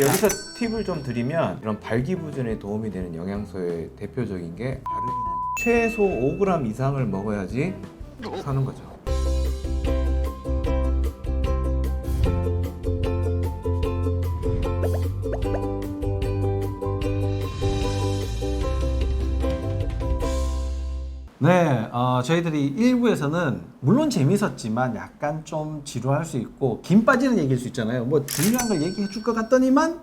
여기서 팁을 좀 드리면 이런 발기부전에 도움이 되는 영양소의 대표적인 게 아르기닌. 최소 5g 이상을 먹어야지 사는 거죠. 어, 저희들이 1부에서는 물론 재밌었지만 약간 좀 지루할 수 있고 김 빠지는 얘기일 수 있잖아요. 뭐 중요한 걸 얘기해 줄 것 같더니만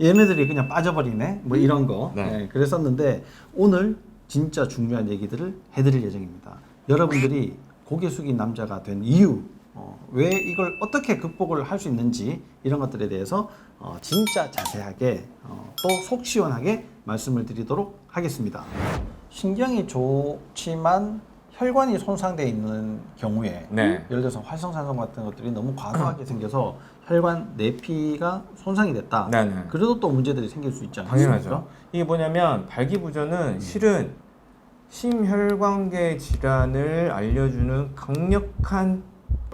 얘네들이 그냥 빠져버리네. 뭐 이런 거. 네. 네, 그랬었는데 오늘 진짜 중요한 얘기들을 해드릴 예정입니다. 여러분들이 고개 숙인 남자가 된 이유, 어, 왜 이걸 어떻게 극복을 할 수 있는지 이런 것들에 대해서 어, 진짜 자세하게 어, 또속 시원하게 말씀을 드리도록 하겠습니다. 신경이 좋지만 혈관이 손상되어 있는 경우에 네. 예를 들어서 활성산소 같은 것들이 너무 과도하게 생겨서 혈관 내피가 손상이 됐다. 네네. 그래도 또 문제들이 생길 수 있지 않습니까? 당연하죠. 이게 뭐냐면 발기부전은 실은 심혈관계 질환을 알려주는 강력한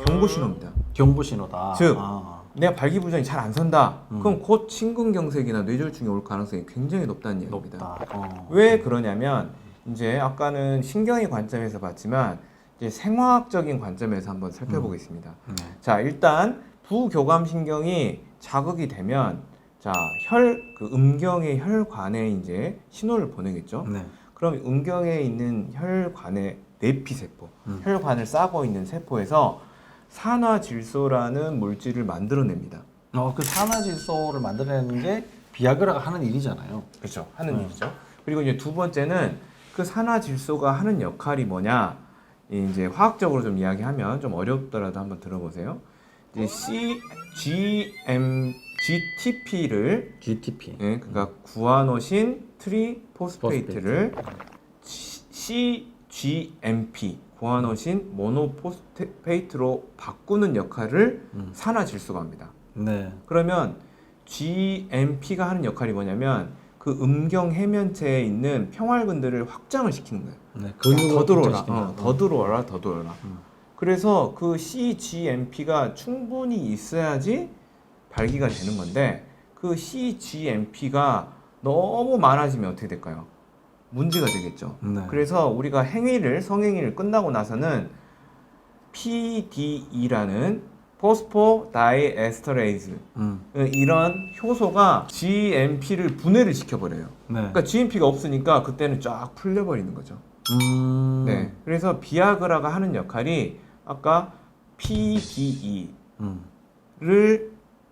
경고 신호입니다. 경고 신호다. 즉, 아, 내가 발기부전이 잘 안 선다. 음. 그럼 곧 심근경색이나 뇌졸중이 올 가능성이 굉장히 높다는 얘기입니다. 높다. 어. 왜 그러냐면 이제 아까는 신경의 관점에서 봤지만 이제 생화학적인 관점에서 한번 살펴보겠습니다. 네. 자 일단 부교감 신경이 자극이 되면 자 혈 그 음경의 혈관에 이제 신호를 보내겠죠. 네. 그럼 음경에 있는 혈관의 내피 세포, 음. 혈관을 싸고 있는 세포에서 산화질소라는 물질을 만들어냅니다. 어, 그 산화질소를 만들어내는 게 비아그라가 하는 일이잖아요. 그렇죠. 하는 음. 일이죠. 그리고 이제 두 번째는 그 산화 질소가 하는 역할이 뭐냐? 이제 화학적으로 좀 이야기하면 좀 어렵더라도 한번 들어보세요. 이제 C, GM, GTP를 GTP. 예, 그러니까 구아노신 트리포스페이트를 CGMP 구아노신 모노포스페이트로 바꾸는 역할을 음. 산화 질소가 합니다. 네. 그러면 GMP가 하는 역할이 뭐냐면 그 음경 해면체에 있는 평활근들을 확장을 시키는 거예요. 네. 더 들어오라, 어, 더 들어오라, 더 들어오라. 음. 그래서 그 CGMP가 충분히 있어야지 발기가 되는 건데 그 CGMP가 너무 많아지면 어떻게 될까요? 문제가 되겠죠. 네. 그래서 우리가 행위를 성행위를 끝나고 나서는 PDE라는 포스포 다이 에스터레이즈 음. 이런 효소가 GMP를 분해를 시켜버려요. 네. 그러니까 GMP가 없으니까 그때는 쫙 풀려버리는 거죠. 음. 네. 그래서 비아그라가 하는 역할이 아까 PDE를 음.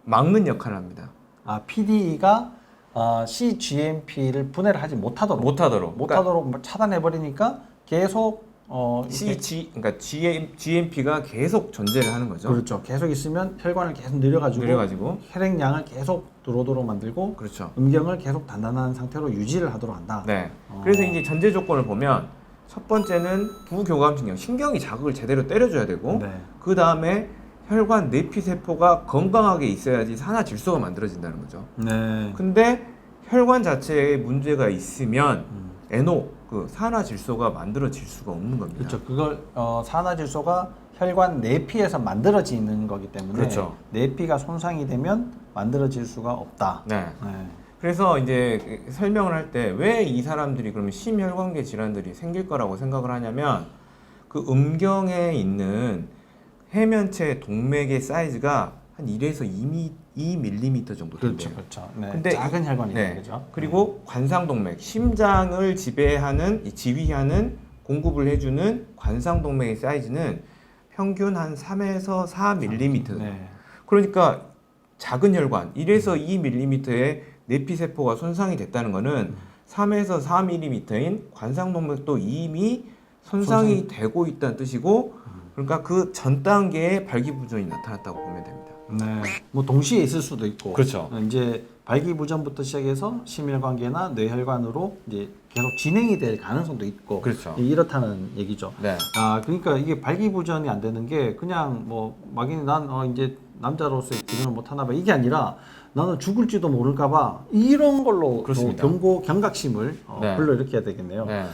막는 역할을 합니다. 아, PDE가 아, CGMP를 분해를 하지 못하도록 못하도록. 못하도록 차단해 버리니까 계속 어 CG, 그러니까 GM, GMP가 계속 존재를 하는 거죠. 그렇죠. 계속 있으면 혈관을 계속 늘려가지고 그래가지고 혈액량을 계속 들어오도록 만들고 그렇죠. 음경을 계속 단단한 상태로 유지를 하도록 한다. 네. 어. 그래서 이제 전제 조건을 보면 첫 번째는 부교감신경, 신경이 자극을 제대로 때려줘야 되고 네. 그 다음에 혈관 내피 세포가 건강하게 있어야지 산화 질소가 만들어진다는 거죠. 네. 근데 혈관 자체에 문제가 있으면 음. NO 그 산화 질소가 만들어질 수가 없는 겁니다. 그렇죠. 그걸 어, 산화 질소가 혈관 내피에서 만들어지는 거기 때문에 그렇죠. 내피가 손상이 되면 만들어질 수가 없다. 네. 네. 그래서 이제 그 설명을 할 때 왜 이 사람들이 그러면 심혈관계 질환들이 생길 거라고 생각을 하냐면 그 음경에 있는 해면체 동맥의 사이즈가 한 1에서 2미, 2mm 정도 그렇죠. 된대요. 그렇죠. 네. 근데 작은 혈관이죠. 네. 그죠? 그리고 관상동맥, 심장을 지배하는 이 지휘하는 공급을 해주는 관상동맥의 사이즈는 평균 한 3에서 4mm. 네. 그러니까 작은 혈관 1에서 2mm의 내피 세포가 손상이 됐다는 거는 3에서 4mm인 관상동맥도 이미 손상이 되고 있다는 뜻이고 그러니까 그 전 단계에 발기부전이 나타났다고 보면 됩니다. 네. 뭐 동시에 있을 수도 있고. 그렇죠. 어, 이제 발기부전부터 시작해서 심혈관계나 뇌혈관으로 이제 계속 진행이 될 가능성도 있고. 그렇죠. 이렇다는 얘기죠. 네. 아, 그러니까 이게 발기부전이 안 되는 게 그냥 뭐 막연히 난 어, 이제 남자로서의 기능을 못 하나 봐 이게 아니라 나는 죽을지도 모를까 봐 이런 걸로 또 그렇습니다. 경고 경각심을 어, 네. 불러 일으켜야 되겠네요. 네.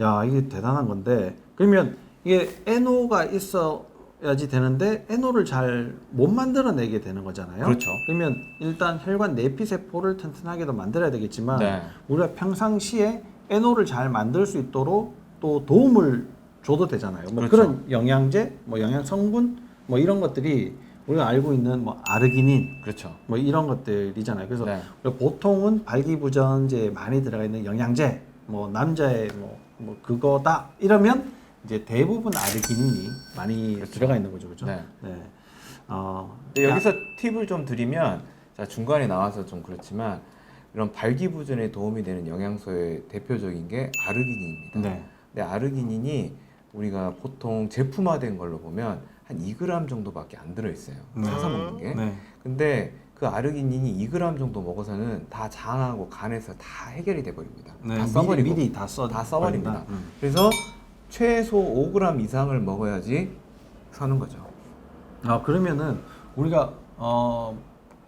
야 이게 대단한 건데 그러면 이게 NO가 있어 만들어야지 되는데 NO를 잘 못 만들어내게 되는 거잖아요. 그렇죠. 그러면 일단 혈관 내피 세포를 튼튼하게도 만들어야 되겠지만 네. 우리가 평상시에 NO를 잘 만들 수 있도록 또 도움을 줘도 되잖아요. 뭐 그렇죠. 그런 영양제, 뭐 영양 성분, 뭐 이런 것들이 우리가 알고 있는 뭐 아르기닌, 그렇죠. 뭐 이런 것들이잖아요. 그래서 네. 보통은 발기부전제에 많이 들어가 있는 영양제, 뭐 남자의 뭐, 뭐 그거다 이러면 이제 대부분 아르기닌이 많이 그렇죠. 들어가 있는 거죠, 그렇죠? 네. 어, 근데 여기서 팁을 좀 드리면 자 중간에 나와서 좀 그렇지만 이런 발기부전에 도움이 되는 영양소의 대표적인 게 아르기닌입니다. 네. 근데 아르기닌이 우리가 보통 제품화된 걸로 보면 한 2g 정도밖에 안 들어 있어요. 네. 사서 먹는 게. 네. 근데 그 아르기닌이 2g 정도 먹어서는 다 장하고 간에서 다 해결이 돼 버립니다. 네, 다 미리, 써버리고. 미리 다 써, 다 써버립니다. 음. 그래서 최소 5g 이상을 먹어야지 서는 거죠. 아 그러면은 우리가 어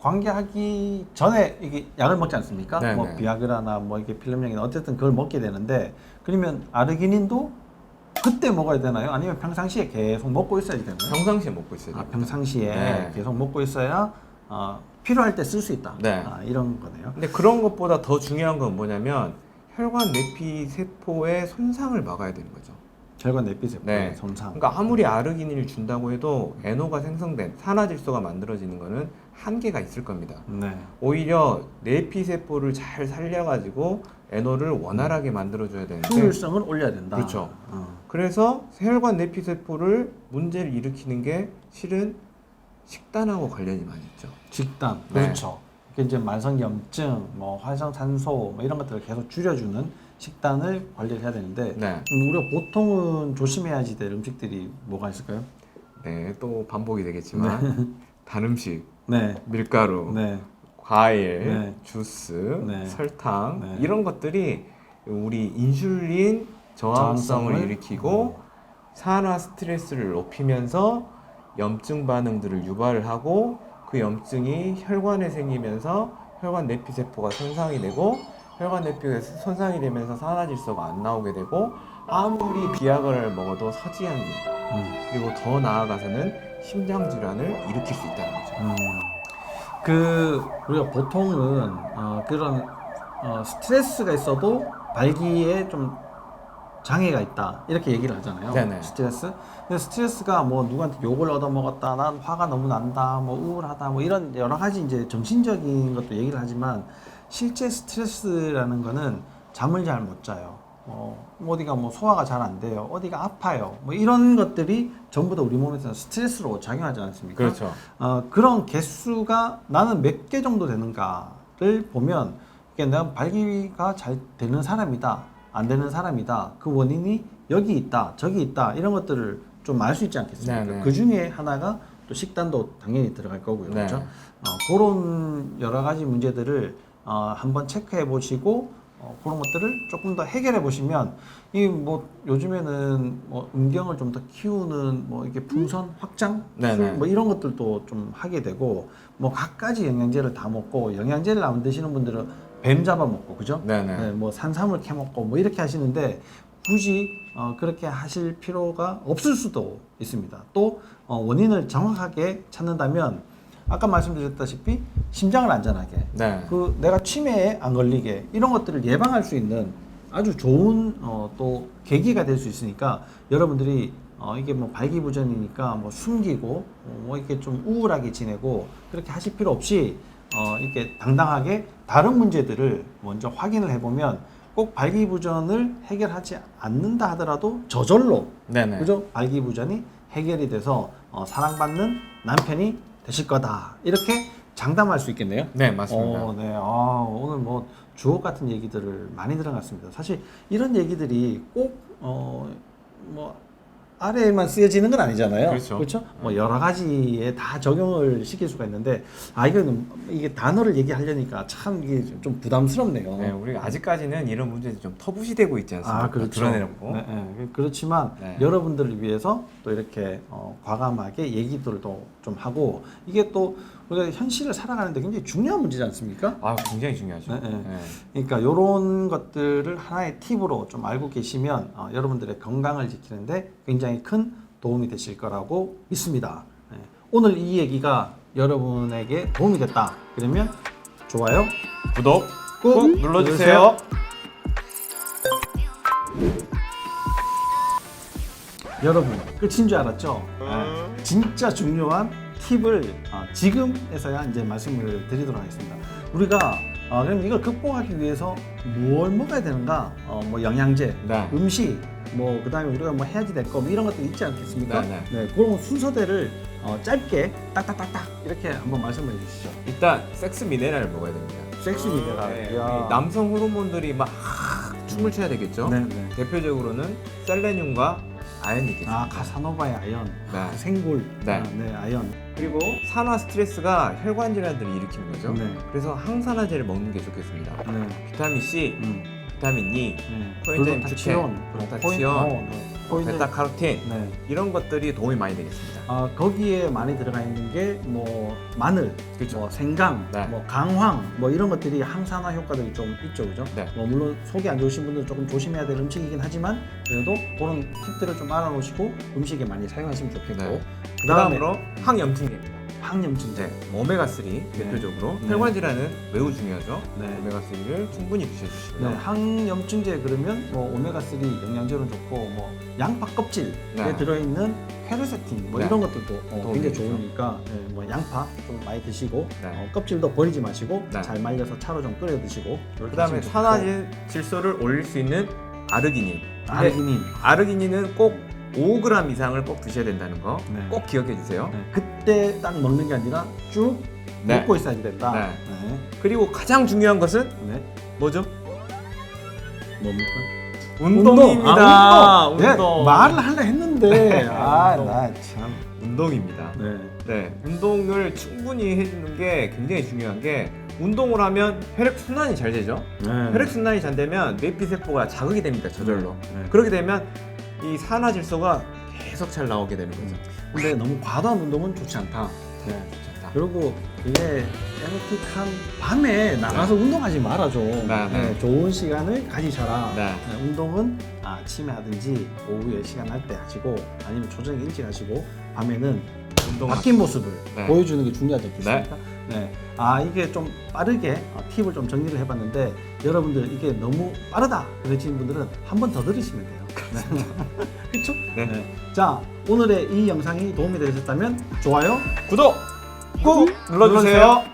관계하기 전에 이게 약을 먹지 않습니까? 네, 뭐 네. 비아그라나 뭐 이게 필름약이나 어쨌든 그걸 먹게 되는데 그러면 아르기닌도 그때 먹어야 되나요? 아니면 평상시에 계속 먹고 있어야 되나요? 평상시에 먹고 있어야 아, 됩니다. 평상시에 네. 계속 먹고 있어야 어, 필요할 때 쓸 수 있다. 네. 아, 이런 거네요. 근데 그런 것보다 더 중요한 건 뭐냐면 혈관 내피 세포의 손상을 막아야 되는 거죠. 혈관 내피세포의 네. 손상. 그러니까 아무리 아르기닌을 준다고 해도 NO가 생성된 산화 질소가 만들어지는 거는 한계가 있을 겁니다. 네. 오히려 내피 세포를 잘 살려가지고 NO를 원활하게 만들어줘야 되는데 효율성을 올려야 된다. 그렇죠. 어. 그래서 혈관 내피 세포를 문제를 일으키는 게 실은 식단하고 관련이 많이 있죠. 식단 네. 그렇죠. 이게 이제 만성염증, 뭐 활성산소 뭐 이런 것들을 계속 줄여주는 식단을 관리를 해야 되는데 네, 음, 우리가 보통은 조심해야지 될 음식들이 뭐가 있을까요? 네, 또 반복이 되겠지만 단 음식, 네, 밀가루, 네, 과일, 네. 주스, 네. 설탕 네. 이런 것들이 우리 인슐린 저항성을 저항성을? 일으키고 산화 스트레스를 높이면서 염증 반응들을 유발을 하고 그 염증이 혈관에 생기면서 혈관 내피 세포가 손상이 되고 혈관 내피가 손상이 되면서 산화질소가 안 나오게 되고 아무리 비아그라를 먹어도 서지 않는 음, 그리고 더 나아가서는 심장 질환을 일으킬 수 있다는 거죠. 음. 그 우리가 보통은 어, 그런 어, 스트레스가 있어도 발기에 좀 장애가 있다 이렇게 얘기를 하잖아요. 네네. 스트레스. 근데 스트레스가 뭐 누구한테 욕을 얻어 먹었다, 난 화가 너무 난다, 뭐 우울하다, 뭐 이런 여러 가지 이제 정신적인 것도 얘기를 하지만 실제 스트레스라는 거는 잠을 잘 못 자요. 어, 어디가 뭐 소화가 잘 안 돼요. 어디가 아파요. 뭐 이런 것들이 전부 다 우리 몸에서 스트레스로 작용하지 않습니까? 그렇죠. 어, 그런 개수가 나는 몇 개 정도 되는가를 보면 이게 내가 발기가 잘 되는 사람이다, 안 되는 사람이다. 그 원인이 여기 있다, 저기 있다 이런 것들을 좀 알 수 있지 않겠습니까? 네네. 그 중에 하나가 또 식단도 당연히 들어갈 거고요, 네. 그렇죠? 어, 그런 여러 가지 문제들을 어, 한번 체크해 보시고 어, 그런 것들을 조금 더 해결해 보시면 이 뭐 요즘에는 뭐 음경을 좀 더 키우는 뭐 이게 풍선 확장 네네. 술, 뭐 이런 것들도 좀 하게 되고 뭐 각가지 영양제를 다 먹고 영양제를 안 드시는 분들은 뱀 잡아 먹고 그죠? 네네. 네, 뭐 산삼을 캐 먹고 뭐 이렇게 하시는데 굳이 어, 그렇게 하실 필요가 없을 수도 있습니다. 또 어, 원인을 정확하게 찾는다면 아까 말씀드렸다시피 심장을 안전하게 네. 그 내가 치매에 안 걸리게 이런 것들을 예방할 수 있는 아주 좋은 어, 또 계기가 될 수 있으니까 여러분들이 어, 이게 뭐 발기부전이니까 뭐 숨기고 어, 뭐 이렇게 좀 우울하게 지내고 그렇게 하실 필요 없이 어, 이렇게 당당하게 다른 문제들을 먼저 확인을 해보면 꼭 발기부전을 해결하지 않는다 하더라도 저절로 네네. 그죠? 발기부전이 해결이 돼서 어, 사랑받는 남편이 되실 거다. 이렇게 장담할 수 있겠네요. 네, 맞습니다. 어, 네. 아, 오늘 뭐 주옥 같은 얘기들을 많이 들어갔습니다. 사실 이런 얘기들이 꼭 어, 뭐 아래에만 쓰여지는 건 아니잖아요. 그렇죠. 뭐 여러 가지에 다 적용을 시킬 수가 있는데 아 이거는 이게 단어를 얘기하려니까 참 이게 좀- 좀 부담스럽네요. 네, 우리가 아직까지는 이런 문제들이 좀 터부시되고 있지 않습니까? 아, 그렇죠. 드러내놓고. 네, 네. 그렇지만 네. 여러분들을 위해서 또 이렇게 어, 과감하게 얘기들도 좀 하고 이게 또 우리가 현실을 살아가는데 굉장히 중요한 문제지 않습니까? 아, 굉장히 중요하죠. 네, 네. 네. 그러니까 이런 것들을 하나의 팁으로 좀 알고 계시면 어, 여러분들의 건강을 지키는데 굉장히 큰 도움이 되실 거라고 믿습니다. 네. 오늘 이 얘기가 여러분에게 도움이 됐다. 그러면 좋아요 구독 꾹 꾹 눌러주세요. 여러분 끝인 줄 알았죠? 네. 진짜 중요한 팁을 어, 지금에서야 이제 말씀을 드리도록 하겠습니다. 우리가 어, 그럼 이걸 극복하기 위해서 뭘 먹어야 되는가? 어, 뭐 영양제, 네. 음식, 뭐 그다음에 우리가 뭐 해야지 될 거, 뭐 이런 것들 있지 않겠습니까? 네, 네, 그런 순서대를 어, 짧게 딱딱딱딱 이렇게 한번 말씀해 주시죠. 일단 섹스 미네랄을 먹어야 됩니다. 섹시 미네랄. 네, 이야. 이 남성 호르몬들이 막 춤을 춰야 되겠죠. 네, 네. 대표적으로는 셀레늄과 아연이 있겠습니다. 아 가사노바의 아연, 네. 그 생골, 네. 아, 네 아연. 그리고 산화 스트레스가 혈관 질환들을 일으키는 거죠. 네. 그래서 항산화제를 먹는 게 좋겠습니다. 네. 비타민 C, 음. 비타민 E, 네. 코엔자임 글루타치온, 주체, 그리고 글루타치온, 코엔- 어, 네. 코엔자임- 베타카로틴 네. 이런 것들이 도움이 많이 되겠습니다. 아 거기에 많이 들어가 있는 게 뭐 마늘, 그렇죠. 뭐 생강, 네. 뭐 강황, 뭐 이런 것들이 항산화 효과들이 좀 있죠, 그죠? 네. 뭐 물론 속이 안 좋으신 분들은 조금 조심해야 될 음식이긴 하지만 그래도 그런 팁들을 좀 알아놓으시고 음식에 많이 사용하시면 좋겠고 네. 그다음으로 항염증제입니다. 항염증제. 네, 오메가 3 대표적으로 네. 혈관 질환은 매우 중요하죠. 네. 오메가 3를 충분히 드셔주시고요. 네, 항염증제 그러면 뭐 오메가 3 영양제로 좋고 뭐 양파 껍질에 네. 들어있는 페르세틴 뭐 네. 이런 것들도 어, 굉장히 되죠. 좋으니까 네, 뭐 양파 좀 많이 드시고 네. 어, 껍질도 버리지 마시고 네. 잘 말려서 차로 좀 끓여 드시고 그다음에 산화 질소를 올릴 수 있는 아르기닌. 아르기닌 아르기닌은 꼭 5g 이상을 꼭 드셔야 된다는 거 꼭 네. 기억해 주세요. 네, 그때 딱 먹는 게 아니라 쭉 네. 먹고 있어야 된다. 네. 네. 그리고 가장 중요한 것은 네. 뭐죠? 뭡니까? 운동입니다. 아, 운동. 운동. 네, 말을 하려 했는데 네, 아, 운동. 나 참. 운동입니다. 네. 네, 운동을 충분히 해주는 게 굉장히 중요한 게 운동을 하면 혈액 순환이 잘 되죠. 네. 혈액 순환이 잘 되면 뇌피 세포가 자극이 됩니다. 저절로. 네. 그렇게 되면 이 산화 질소가 계속 잘 나오게 되는 거죠. 근데 너무 과도한 운동은 좋지 않다. 네. 좋다. 그리고 이게 에너틱한 밤에 나가서 운동하지 말아줘. 네, 네. 좋은 시간을 가지셔라. 네. 네, 운동은 아침에 하든지 오후에 시간 날 때 하시고 아니면 조정에 일찍 하시고 밤에는 운동 바뀐 모습을 네. 보여주는 게 중요하지 않겠습니까? 네. 아 이게 좀 빠르게 어, 팁을 좀 정리를 해봤는데 여러분들 이게 너무 빠르다 그러시는 분들은 한 번 더 들으시면 돼요. 그렇죠? 네. 자 오늘의 이 영상이 도움이 되셨다면 좋아요, 구독 꾹 눌러주세요.